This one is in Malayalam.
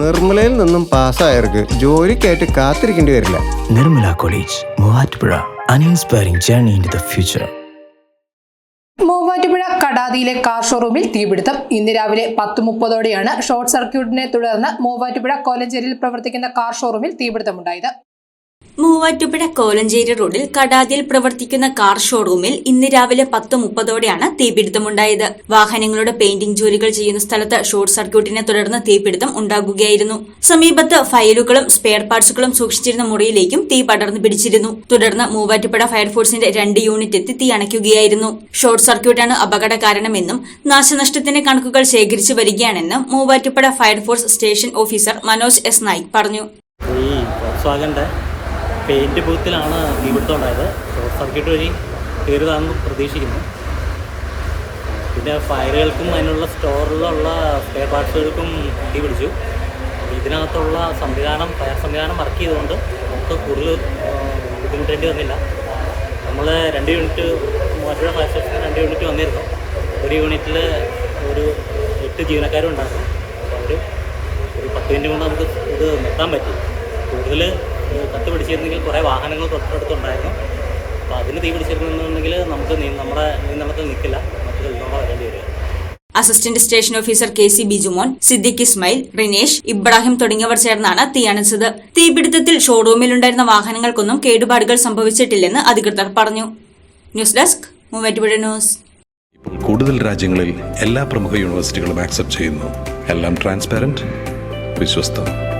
നിർമ്മലയിൽ നിന്നും പാസ്സായവർക്ക് ജോലിക്കായിട്ട് കാത്തിരിക്കേണ്ടി വരില്ല. Nirmala college Muvattupuzha. An inspiring journey in the future future. Muvattupuzha കടാതിയിലെ car ഷോറൂമിൽ തീപിടുത്തം. ഇന്ന് രാവിലെ പത്ത് മുപ്പതോടെയാണ് ഷോർട്ട് സർക്യൂട്ടിനെ തുടർന്ന് മൂവാറ്റുപുഴ കോലഞ്ചേരിയിൽ പ്രവർത്തിക്കുന്ന കാർ ഷോറൂമിൽ തീപിടുത്തമുണ്ടായത്. മൂവാറ്റുപുഴ കോലഞ്ചേരി റോഡിൽ കടാതിയിൽ പ്രവർത്തിക്കുന്ന കാർ ഷോറൂമിൽ ഇന്ന് രാവിലെ പത്ത് മുപ്പതോടെയാണ് തീപിടുത്തമുണ്ടായത്. വാഹനങ്ങളുടെ പെയിന്റിംഗ് ജോലികൾ ചെയ്യുന്ന സ്ഥലത്ത് ഷോർട്ട് സർക്യൂട്ടിനെ തുടർന്ന് തീപിടുത്തം ഉണ്ടാകുകയായിരുന്നു. സമീപത്ത് ഫയലുകളും സ്പെയർ പാർട്സുകളും സൂക്ഷിച്ചിരുന്ന മുറിയിലേക്കും തീ പടർന്നു പിടിച്ചിരുന്നു. തുടർന്ന് മൂവാറ്റുപുഴ ഫയർഫോഴ്സിന്റെ രണ്ട് യൂണിറ്റ് എത്തി തീ അണയ്ക്കുകയായിരുന്നു. ഷോർട്ട് സർക്യൂട്ടാണ് അപകട കാരണമെന്നും നാശനഷ്ടത്തിന്റെ കണക്കുകൾ ശേഖരിച്ചു വരികയാണെന്നും Muvattupuzha fire force station officer Manoj S Naik പറഞ്ഞു. ഈ ഫോക്സ്വാഗന്റെ പെയിന്റ് ബൂത്തിലാണ് തീപിടുത്തം ഉണ്ടായത്. ഷോർട്ട് സർക്യൂട്ട് വഴി കയറിയതാണെന്ന് പ്രതീക്ഷിക്കുന്നു. പിന്നെ ഫയറുകൾക്കും അതിനുള്ള സ്റ്റോറിലുള്ള സ്പെയർ പാർട്സുകൾക്കും തീ പിടിച്ചു. ഇതിനകത്തുള്ള സംവിധാനം ഫയർ സംവിധാനം വർക്ക് ചെയ്തുകൊണ്ട് നമുക്ക് കൂടുതൽ ബുദ്ധിമുട്ടേണ്ടി വന്നില്ല. നമ്മൾ രണ്ട് യൂണിറ്റ് മൂവാറ്റുപുഴ ഫയർ സ്റ്റേഷനിൽ രണ്ട് യൂണിറ്റ് വന്നിരുന്നു. ഒരു യൂണിറ്റിൽ ഒരു എട്ട് ജീവനക്കാരും ഉണ്ടായിരുന്നു അവർ ഒരു പത്ത് മിനിറ്റ് കൊണ്ട് നമുക്ക് ഇത് നിർത്താൻ പറ്റി. കൂടുതൽ കത്ത് പിടിച്ചിരുന്നെങ്കിൽ കുറേ വാഹനങ്ങൾ തൊട്ടടുത്തുണ്ടായിരുന്നു. അപ്പോൾ അതിന് തീ പിടിച്ചിരുന്നുണ്ടെങ്കിൽ നമുക്ക് നമ്മുടെ നിയന്ത്രണത്തിൽ നിൽക്കില്ല. മറ്റു നിന്നോളം വരേണ്ടി വരിക. Assistant station officer K C Bijumon Siddique Ismail Rinesh Ibrahim തുടങ്ങിയവർ ചേർന്നാണ് തീ തീയണച്ചത് തീപിടുത്തത്തിൽ ഷോറൂമിലുണ്ടായിരുന്ന വാഹനങ്ങൾക്കൊന്നും കേടുപാടുകൾ സംഭവിച്ചിട്ടില്ലെന്ന് അധികൃതർ പറഞ്ഞു. News desk Muvattupuzha news. ഇപ്പോൾ കൂടുതൽ രാജ്യങ്ങളിൽ എല്ലാ പ്രമുഖ യൂണിവേഴ്സിറ്റികളും ആക്സെപ്റ്റ് ചെയ്യുന്നു. എല്ലാം ട്രാൻസ്പാരന്റ് വിശ്വസ്തം.